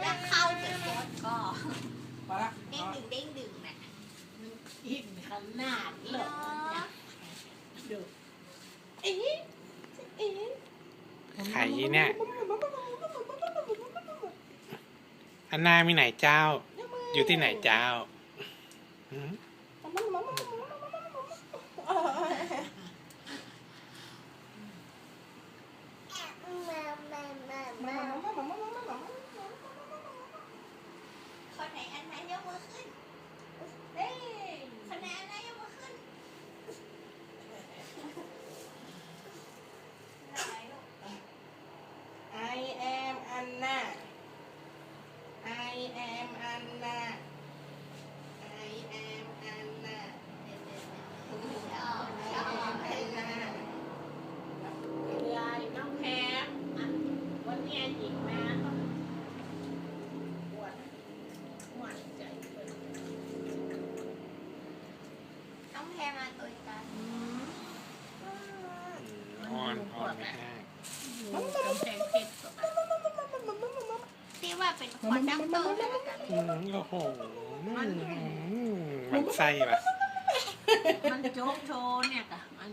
แล้วเข้าถึงรถก็มาละเด้งดึงเด้งดึงน่ะอินขนาดเลเนายะดูเอ๊ะเอ๊ะไข่เนี่ย อันนามีไหนเจ้า อยู่ที่ไหนเจ้าหืม คน ไหนอันไหนยกมือขึ้นเฮ้ยคนไหนอันไหนยกมือขึ้นไหนลูก I am Anna I am Anna แพรมาตัวกันอ่อนอ่อนมากอยู่กำแพงเพชรก็ไปที่ว่าเป็นคนดังเติมแล้วกัน อืมโอ้โหอืมมันไส้ปะมันโจ๊กโชว์เนี่ยกะมัน